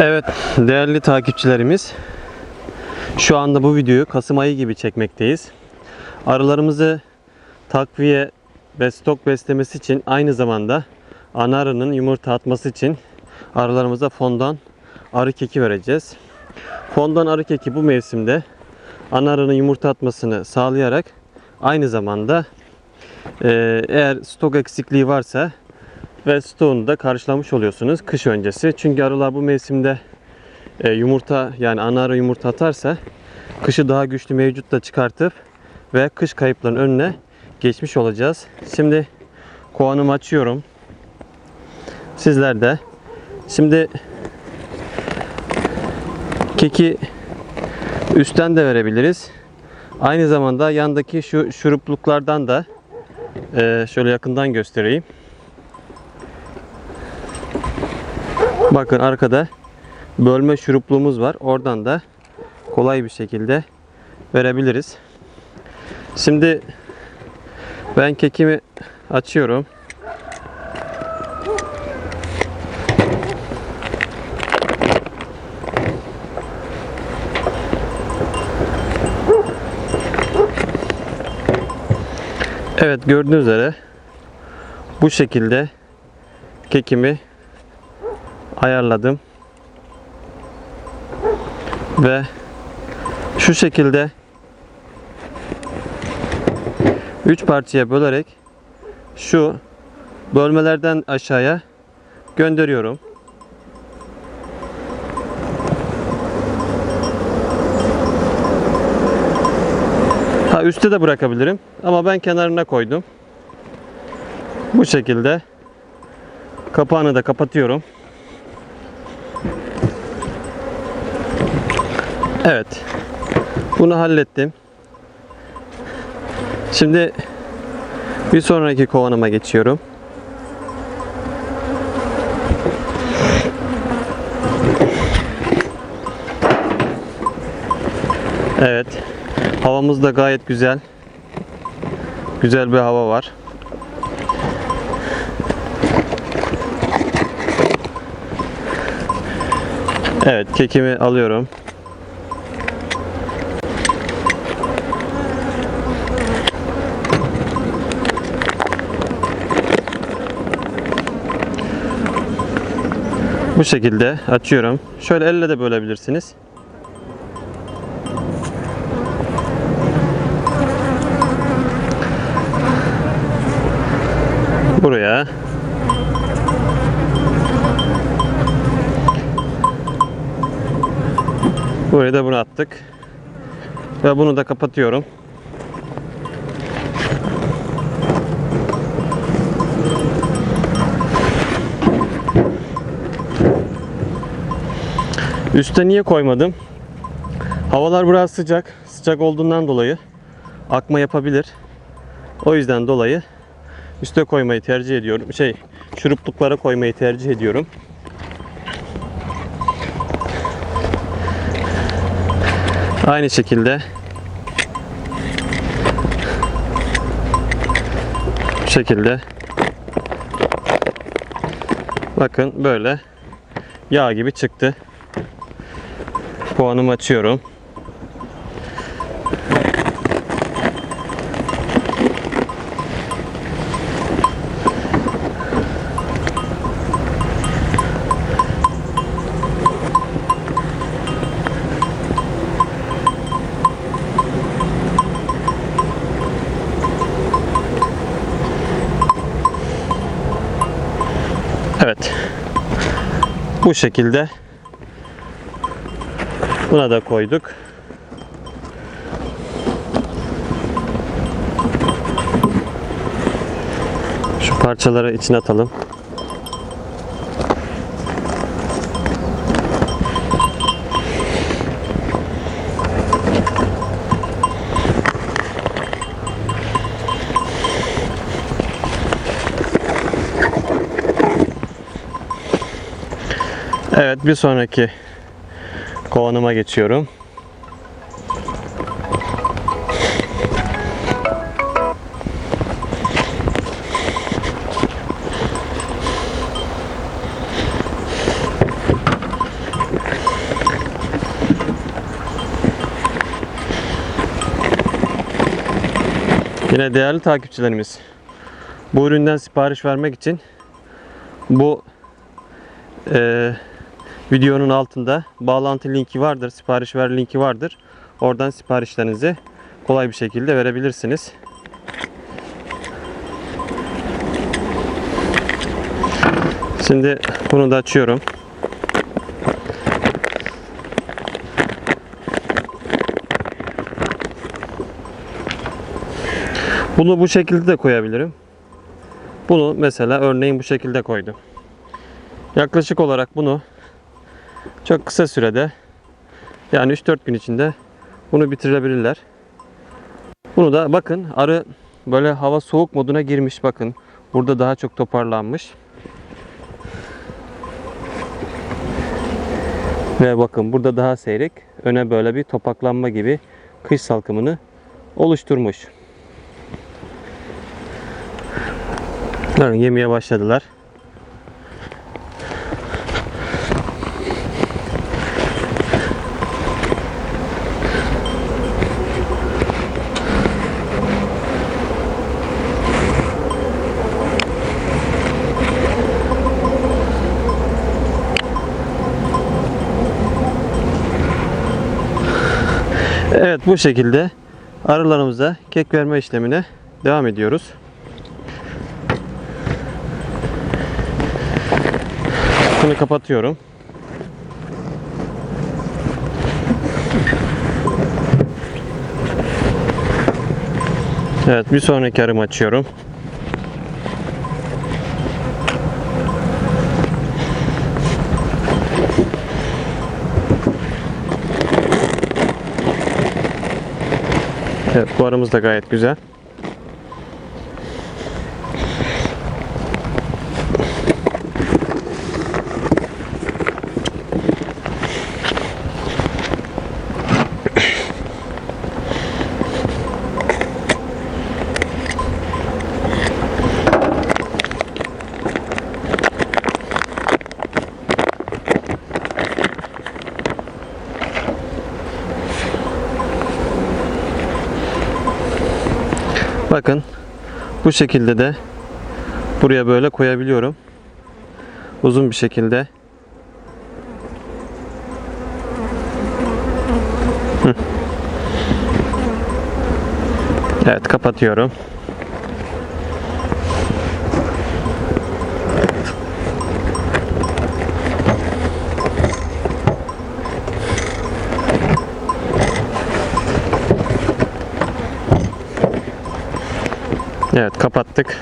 Evet değerli takipçilerimiz şu anda bu videoyu Kasım ayı gibi çekmekteyiz. Arılarımızı takviye ve stok beslemesi için aynı zamanda ana arının yumurta atması için arılarımıza fondan arı keki vereceğiz. Fondan arı keki bu mevsimde ana arının yumurta atmasını sağlayarak aynı zamanda eğer stok eksikliği varsa ve stoğunu da karşılamış oluyorsunuz kış öncesi. Çünkü arılar bu mevsimde e, yumurta yani ana arı yumurta atarsa kışı daha güçlü mevcutla çıkartıp ve kış kayıplarının önüne geçmiş olacağız. Şimdi kovanımı açıyorum. Sizler de. Şimdi keki üstten de verebiliriz. Aynı zamanda yandaki şu şurupluklardan da e, şöyle yakından göstereyim. Bakın arkada bölme şurupluğumuz var. Oradan da kolay bir şekilde verebiliriz. Şimdi ben kekimi açıyorum. Evet gördüğünüz üzere bu şekilde kekimi ayarladım. Ve şu şekilde 3 parçaya bölerek şu bölmelerden aşağıya gönderiyorum. Ha üstte de bırakabilirim ama ben kenarına koydum. Bu şekilde kapağını da kapatıyorum. Evet. Bunu hallettim. Şimdi bir sonraki kovanıma geçiyorum. Evet. Havamız da gayet güzel. Güzel bir hava var. Evet, kekimi alıyorum. Bu şekilde açıyorum. Şöyle elle de bölebilirsiniz. Buraya. Buraya da bunu attık. Ve bunu da kapatıyorum. Üste niye koymadım? Havalar biraz sıcak. Sıcak olduğundan dolayı akma yapabilir. O yüzden dolayı üste koymayı tercih ediyorum. Şey, şurupluklara koymayı tercih ediyorum. Aynı şekilde bu şekilde bakın böyle yağ gibi çıktı. Puanımı açıyorum. Evet. Bu şekilde Buna da koyduk. Şu parçaları içine atalım. Evet bir sonraki kovanıma geçiyorum. Yine değerli takipçilerimiz bu üründen sipariş vermek için bu e, videonun altında bağlantı linki vardır. Sipariş ver linki vardır. Oradan siparişlerinizi kolay bir şekilde verebilirsiniz. Şimdi bunu da açıyorum. Bunu bu şekilde de koyabilirim. Bunu mesela örneğin bu şekilde koydum. Yaklaşık olarak bunu çok kısa sürede yani 3-4 gün içinde bunu bitirebilirler. Bunu da bakın arı böyle hava soğuk moduna girmiş bakın. Burada daha çok toparlanmış. Ve bakın burada daha seyrek. Öne böyle bir topaklanma gibi kış salkımını oluşturmuş. Bakın yemeye başladılar. Bu şekilde arılarımıza kek verme işlemine devam ediyoruz. Bunu kapatıyorum. Evet bir sonraki arımı açıyorum. Evet bu arımız da gayet güzel. Bakın bu şekilde de buraya böyle koyabiliyorum. Uzun bir şekilde. Evet kapatıyorum. Evet kapattık.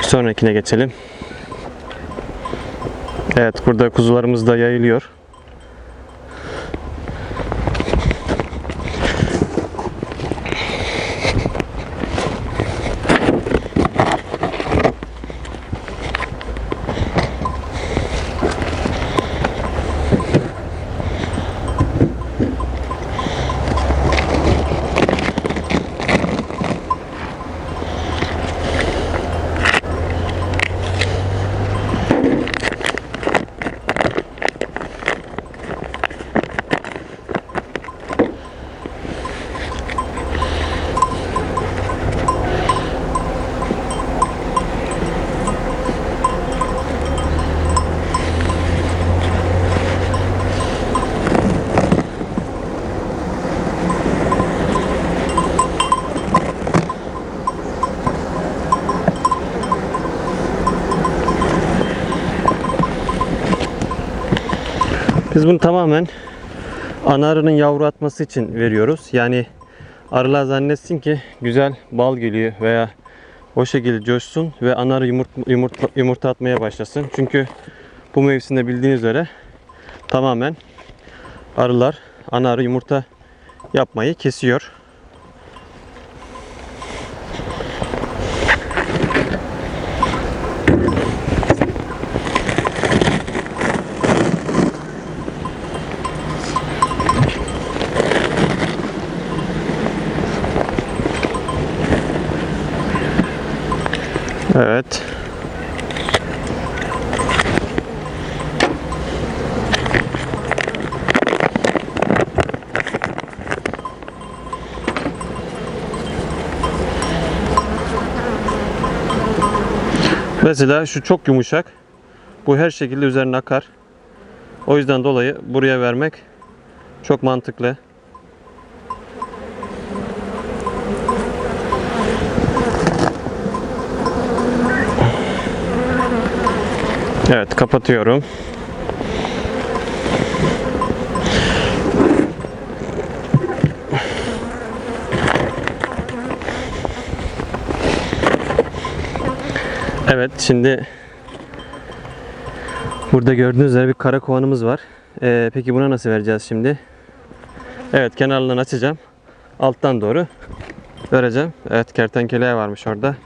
Sonrakine geçelim. Evet burada kuzularımız da yayılıyor. Biz bunu tamamen ana arının yavru atması için veriyoruz. Yani arılar zannetsin ki güzel bal geliyor veya o şekilde coşsun ve ana arı yumurta, yumurta, yumurta atmaya başlasın. Çünkü bu mevsimde bildiğiniz üzere tamamen arılar ana arı yumurta yapmayı kesiyor. Evet. Mesela şu çok yumuşak. Bu her şekilde üzerine akar. O yüzden dolayı buraya vermek çok mantıklı. Evet kapatıyorum. Evet şimdi burada gördüğünüz üzere bir kara kovanımız var. Ee, peki buna nasıl vereceğiz şimdi? Evet kenarlarını açacağım. Alttan doğru vereceğim. Evet kertenkele varmış orada.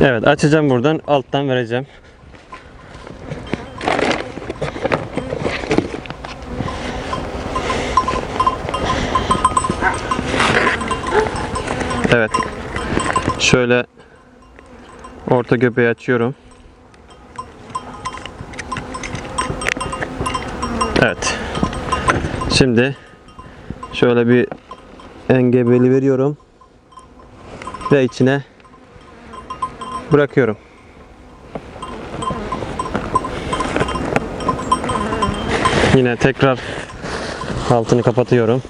Evet açacağım buradan alttan vereceğim. Evet. Şöyle orta göbeği açıyorum. Evet. Şimdi şöyle bir engebeli veriyorum. Ve içine bırakıyorum. Yine tekrar altını kapatıyorum.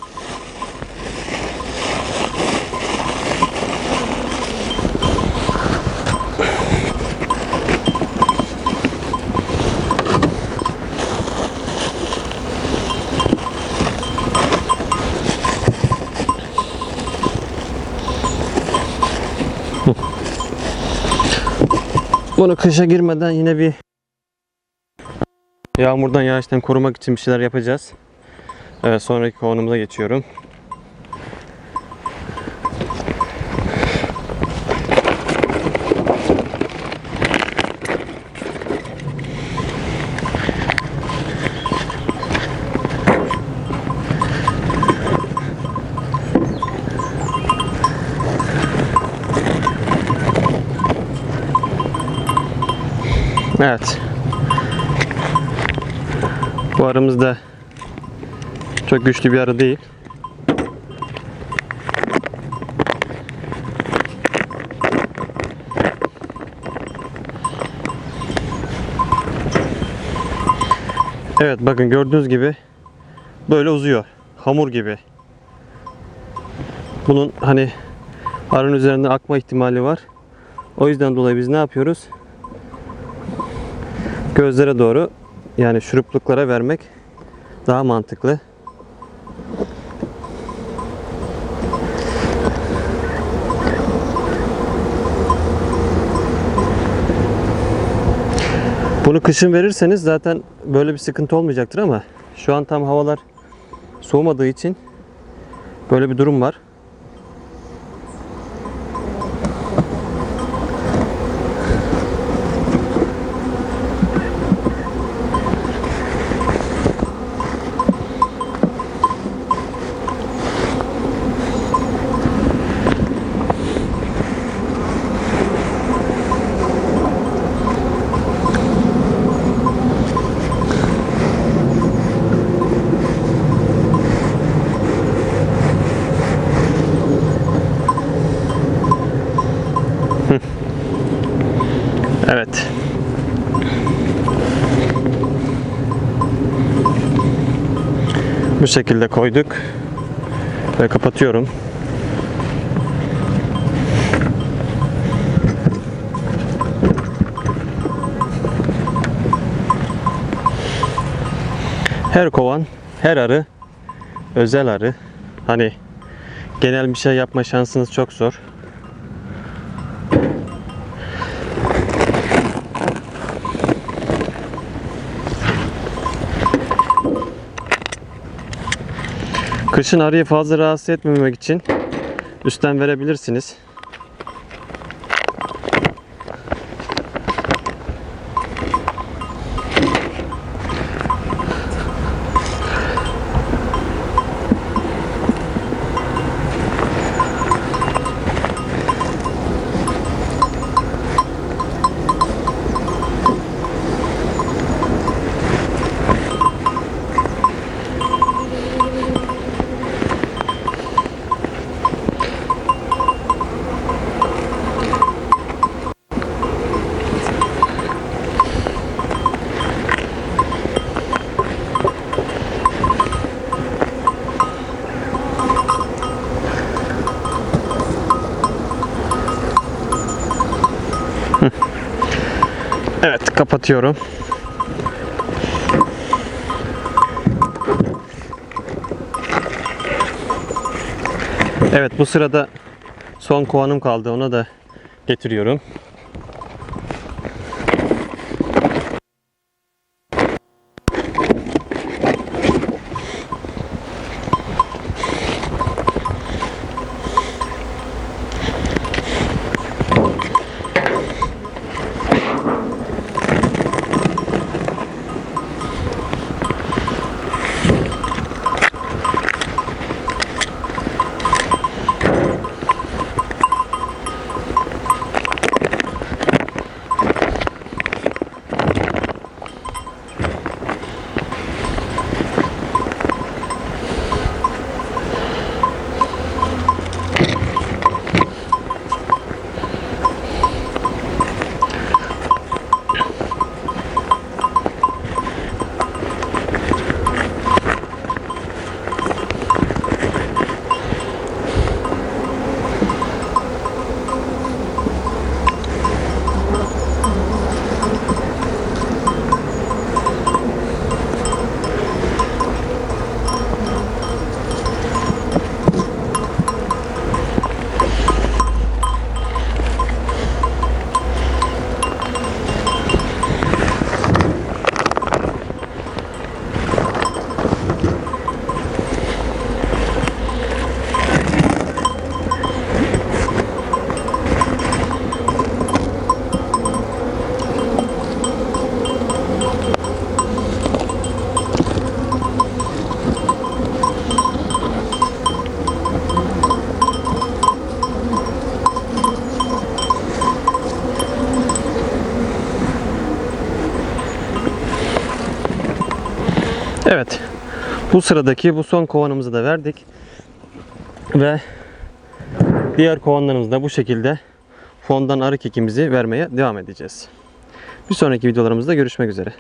Bunu kışa girmeden yine bir yağmurdan yağıştan korumak için bir şeyler yapacağız. Evet sonraki konumuza geçiyorum. Evet. Bu arımız da çok güçlü bir arı değil. Evet bakın gördüğünüz gibi böyle uzuyor. Hamur gibi. Bunun hani arın üzerinde akma ihtimali var. O yüzden dolayı biz ne yapıyoruz? Gözlere doğru yani şurupluklara vermek daha mantıklı. Bunu kışın verirseniz zaten böyle bir sıkıntı olmayacaktır ama şu an tam havalar soğumadığı için böyle bir durum var. Evet. Bu şekilde koyduk ve kapatıyorum. Her kovan, her arı özel arı. Hani genel bir şey yapma şansınız çok zor. Kışın arıyı fazla rahatsız etmemek için üstten verebilirsiniz. Kapatıyorum. Evet bu sırada son kovanım kaldı. Ona da getiriyorum. Bu sıradaki bu son kovanımızı da verdik. Ve diğer kovanlarımızı da bu şekilde fondan arı kekimizi vermeye devam edeceğiz. Bir sonraki videolarımızda görüşmek üzere.